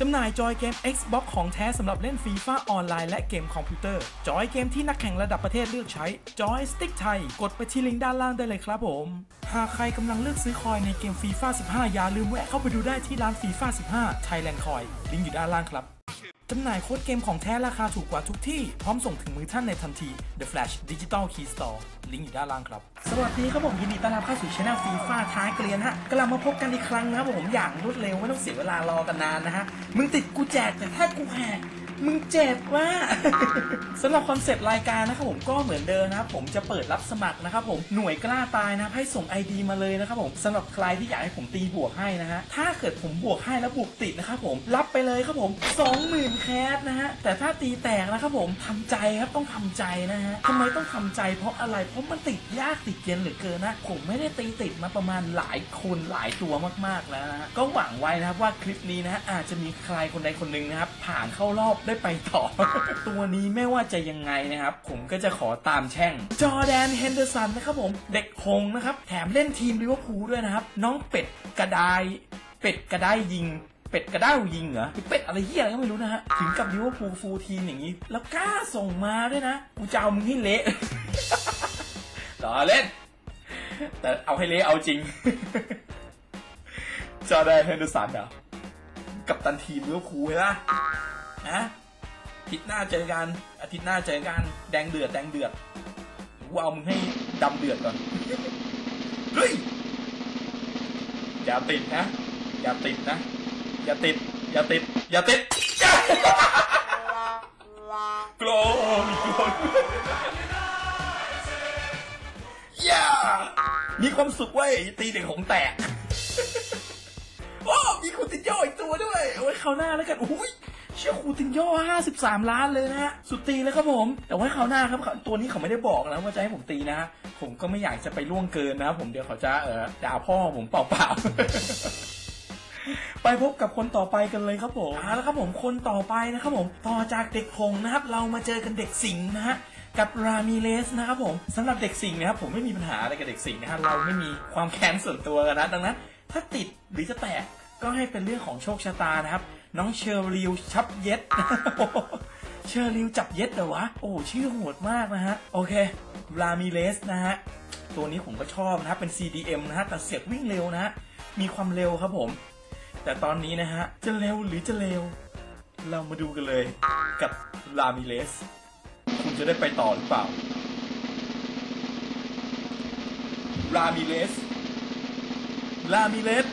จำหน่ายจอยเกม Xbox ของแท้สำหรับเล่นฟีฟ่าออนไลน์และเกมคอมพิวเตอร์ จอยเกมที่นักแข่งระดับประเทศเลือกใช้ จอยสติ๊กไทย กดไปที่ลิงก์ด้านล่างได้เลยครับผม หากใครกำลังเลือกซื้อคอยในเกมฟีฟ่า15 อย่าลืมแวะเข้าไปดูได้ที่ร้านฟีฟ่า15 Thailand Coin ลิงก์อยู่ด้านล่างครับ จำหน่ายโค้ดเกมของแท้ราคาถูกกว่าทุกที่ พร้อมส่งถึงมือท่านในทันที The Flash Digital Key Store ลิงก์อยู่ด้านล่างครับ สวัสดีครับผมยินดีต้อนรับเข้าสู่ช่องฟีฟ่าท้ายเกลียนฮะกลับมาพบกันอีกครั้งนะครับผมอย่างรวดเร็วไม่ต้องเสียเวลารอกันนานนะฮะ มึงติดกูแจกแต่ถ้ากูแหก มึงเจ็บว่า สำหรับคอนเซปต์รายการนะครับผมก็เหมือนเดิมนะครับผมจะเปิดรับสมัครนะครับผมหน่วยกล้าตายนะให้ส่ง ID มาเลยนะครับผมสำหรับใครที่อยากให้ผมตีบวกให้นะฮะถ้าเกิดผมบวกให้แล้วบวกติดนะครับผมรับไปเลยครับผม 20,000แคสนะฮะแต่ถ้าตีแตกนะครับผมทำใจครับต้องทำใจนะฮะทำไมต้องทำใจเพราะอะไรเพราะมันติดยากติดเย็นเหลือเกินนะผมไม่ได้ตีติดมาประมาณหลายคนหลายตัวมากๆแล้วนะฮะก็หวังไว้นะครับว่าคลิปนี้นะฮะอาจจะมีใครคนใดคนหนึ่งนะครับผ่านเข้ารอบได้ไปต่อ ตัวนี้ไม่ว่าจะยังไงนะครับ ผมก็จะขอตามแช่ง จอแดนเฮนเดอร์สันนะครับผมเด็กหงส์นะครับ แถมเล่นทีมลิเวอร์พูลด้วยนะครับ น้องเป็ดกระไดายเป็ดกระไดายยิงเป็ดกระด้าวยิงเหรอเป็ดอะไรเหี้ยอะไรก็ไม่รู้นะฮะ ถึงกับลิเวอร์พูลฟูลทีมอย่างนี้ แล้วกล้าส่งมาด้วยนะ กูจะเอามึงให้เละล้อเล่น แต่เอาให้เละเอาจริง จอแดนเฮนเดอร์สันเหรอกับตันทีมลิเวอร์พูลใช่ปะนะอา ทิตย์หน้าเจอกัน อาทิตย์หน้าเจอกันแดงเดือดแดงเดือดกูเอามึงให้ดำเดือดก่อนเฮ้ยอย่าติดนะ อย่าติดนะ อย่าติด อย่าติด อย่าติดกรธโกรธอย่ามีความสุขเว้ยตีเด็กของแตกโอ้มีคูตินโยอีกตัวด้วยเอาไว้คราวหน้าแล้วกันอุ้ย เชื่อคูตินโยห้าสิบสามล้านเลยนะฮะ สุดตีแล้วครับผม แต่ไว้คราวหน้าครับ ตัวนี้เขาไม่ได้บอกนะว่าจะให้ผมตีนะ ผมก็ไม่อยากจะไปล่วงเกินนะผมเดี๋ยวเขาจะเออด่าพ่อผมเปล่าๆไปพบกับคนต่อไปกันเลยครับผมเอาละครับผมคนต่อไปนะครับผม ต่อจากเด็กพงนะครับ เรามาเจอกันเด็กสิงนะฮะกับรามิเลสนะครับผมสำหรับเด็กสิงนะครับผมไม่มีปัญหาอะไรกับเด็กสิงนะฮะเราไม่มีความแค้นส่วนตัวกันนะดังนั้น ถ้าติดหรือจะแตกก็ให้เป็นเรื่องของโชคชะตานะครับ น้องเชอริวชับเย็ด เชอริวจับเย็ดเหรอวะ โอ้ชื่อโหดมากนะฮะ โอเครามิเลสนะฮะ ตัวนี้ผมก็ชอบนะเป็น CDM นะฮะแต่เสียบวิ่งเร็วนะฮะ มีความเร็วครับผม แต่ตอนนี้นะฮะ จะเร็วหรือจะเร็ว เรามาดูกันเลยกับรามิเลส คุณจะได้ไปต่อหรือเปล่ารามิเลสรามิเลส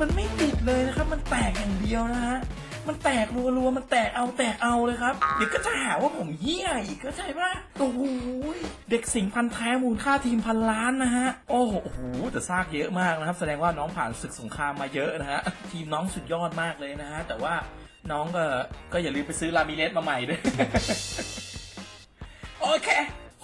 มันไม่ติดเลยนะครับ มันแตกอย่างเดียวนะฮะมันแตกรัวๆ มันแตกเอาแตกเอาเลยครับ เดี๋ยวก็จะหาว่าผมเหี้ยอีกก็ใช่ปะโอ้โหเด็กสิงพันแท้มูลค่าทีมพันล้านนะฮะ โอ้โหแต่ซากเยอะมากนะครับ แสดงว่าน้องผ่านศึกสงครามมาเยอะนะฮะ ทีมน้องสุดยอดมากเลยนะฮะ แต่ว่าน้องก็ก็อย่าลืมไปซื้อลามิเลสมาใหม่ด้วย โอเค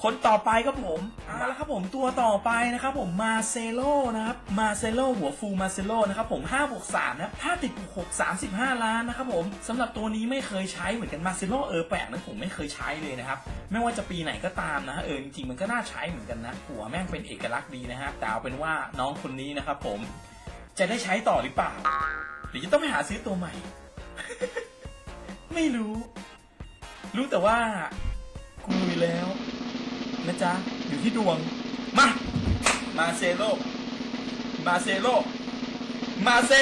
คนต่อไปครับผมเอาละครับผมตัวต่อไปนะครับผมมาเซโลนะครับมาเซโลหัวฟูมาเซโลนะครับผม5บวก3นะถ้าติดบวก6 35 ล้านนะครับผมสำหรับตัวนี้ไม่เคยใช้เหมือนกันมาเซโลเออแปลกนั้นผมไม่เคยใช้เลยนะครับไม่ว่าจะปีไหนก็ตามนะเออจริงๆมันก็น่าใช้เหมือนกันนะหัวแม่งเป็นเอกลักษณ์ดีนะฮะแต่เอาเป็นว่าน้องคนนี้นะครับผมจะได้ใช้ต่อหรือเปล่า หรือจะต้องไปหาซื้อตัวใหม่ ไม่รู้ รู้แต่ว่ากูลุยแล้ว นะจ๊ะ อยู่ที่ดวง มา มาเซโล มาเซโล มาเซ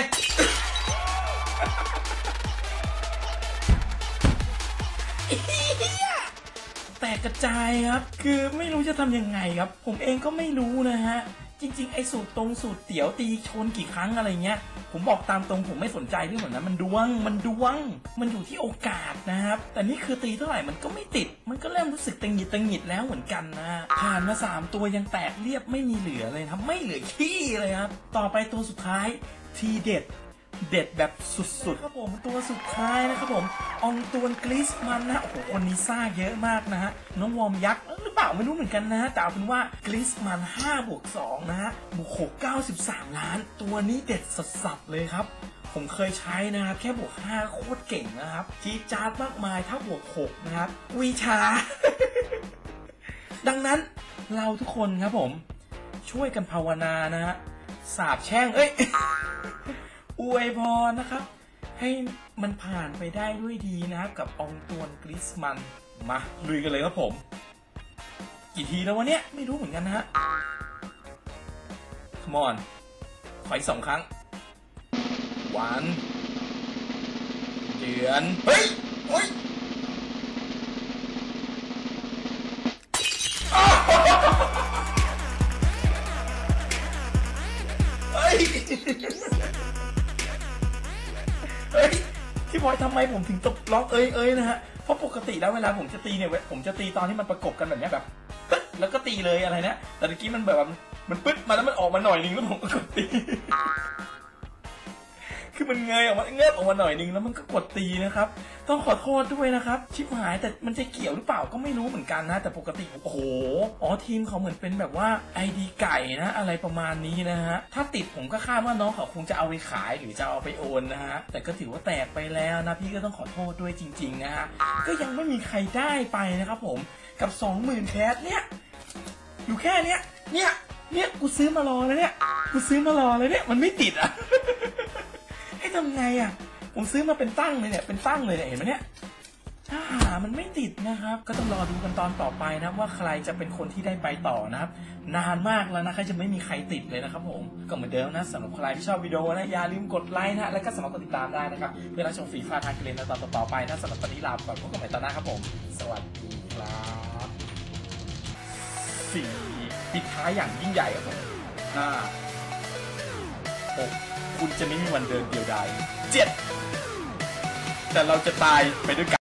แตกกระจายครับ คือไม่รู้จะทำยังไงครับ ผมเองก็ไม่รู้นะฮะ จริงๆ ไอ้สูตรตรงสูตรเตี๋ยวตีชนกี่ครั้งอะไรเงี้ย ผมบอกตามตรงผมไม่สนใจเรื่องแบบนั้นมันดวง มันดวง มันอยู่ที่โอกาสนะครับ แต่นี่คือตีเท่าไหร่มันก็ไม่ติด มันก็เริ่มรู้สึกตังหิดตังหิดแล้วเหมือนกันนะผ่านมาสามตัวยังแตกเรียบไม่มีเหลือเลยครับ ไม่เหลือขี้เลยครับ ต่อไปตัวสุดท้ายทีเด็ดเด็ดแบบสุดๆ ครับผมตัวสุดท้ายนะครับผม อองตวนกลิสมันนะ โอ้โหคนนี้ซ่าเยอะมากนะฮะ น้องวอมยักษ์ ไม่รู้เหมือนกันนะแต่เอาเป็นว่ากลิสมัน5บวก2นะฮะบวก6 93 ล้าน ตัวนี้เด็ดสัสๆเลยครับ ผมเคยใช้นะครับ แค่บวก 5 โคตรเก่งนะครับ จีจาร์ดมากมายถ้าบวก 6 นะครับ วีชา ดังนั้นเราทุกคนครับผม ช่วยกันภาวนานะฮะสาบแช่ง เอ้ย อวยพรนะครับ ให้มันผ่านไปได้ด้วยดีนะครับ กับองตวนกริสมันมาลุยกันเลยครับผม กี่ทีแล้ววะเนี่ย ไม่รู้เหมือนกันนะฮะ Come on ขออีกสองครั้ง หวันเดือน เฮ้ยเฮ้ยเฮ้ย เฮ้ย พี่บอยทำไมผมถึงตบล็อกเอ้ยเอ้ยนะฮะ เพราะปกติแล้วเวลาผมจะตีเนี่ยเว้ยผมจะตีตอนที่มันประกบกันแบบนี้แบบ แล้วก็ตีเลยอะไรนะแต่เมื่อกี้มันแบบว่ามันปึ๊ดมาแล้วมันออกมาหน่อยนึงแล้วผมก็กดตี คือมันเงยออกมาเงยออกมาหน่อยนึงแล้วมันก็กดตีนะครับ ต้องขอโทษด้วยนะครับ ชิบหายแต่มันจะเกี่ยวหรือเปล่าก็ไม่รู้เหมือนกันนะ แต่ปกติโอ้โหอ๋อทีมเขาเหมือนเป็นแบบว่าไอดีไก่นะ อะไรประมาณนี้นะฮะถ้าติดผมก็คาดว่าน้องเขาคงจะเอาไปขายหรือจะเอาไปโอนนะฮะแต่ก็ถือว่าแตกไปแล้วนะพี่ก็ต้องขอโทษด้วยจริง ๆ นะฮะก็ยังไม่มีใครได้ไปนะครับผม กับ20,000แคสเนี่ย อยู่แค่เนี้ย เนี่ย เนี่ยกูซื้อมารอแล้วเนี่ย กูซื้อมารอแล้วเนี่ย มันไม่ติดอะให้ทำไงอะ ผมซื้อมาเป็นตั้งเลยเนี่ย เป็นตั้งเลยเนี่ย เห็นไหมเนี่ย ถ้าหามันไม่ติดนะครับ ก็ต้องรอดูกันตอนต่อไปนะว่าใครจะเป็นคนที่ได้ไปต่อนะครับ นานมากแล้วนะครจะไม่มีใครติดเลยนะครับผม ก็เหมือนเดิมนะสำหรับใครที่ชอบวิดีโอนะอย่าลืมกดไลค์นะ แล้วก็สามารกดติดตามได้นะครับ เพื่อรับชมฟรีฟ้าทางเกรนในตอนต่อไปนะสำหรับตอนนี้ลาไปก่อนพบกันใหม่ตอนหน้าครับผม สวัสดี สี่ปิดท้ายอย่างยิ่งใหญ่ครับผมห้าหกคุณจะไม่มีวันเดินเดียวดายเจ็ดแต่เราจะตายไปด้วยกัน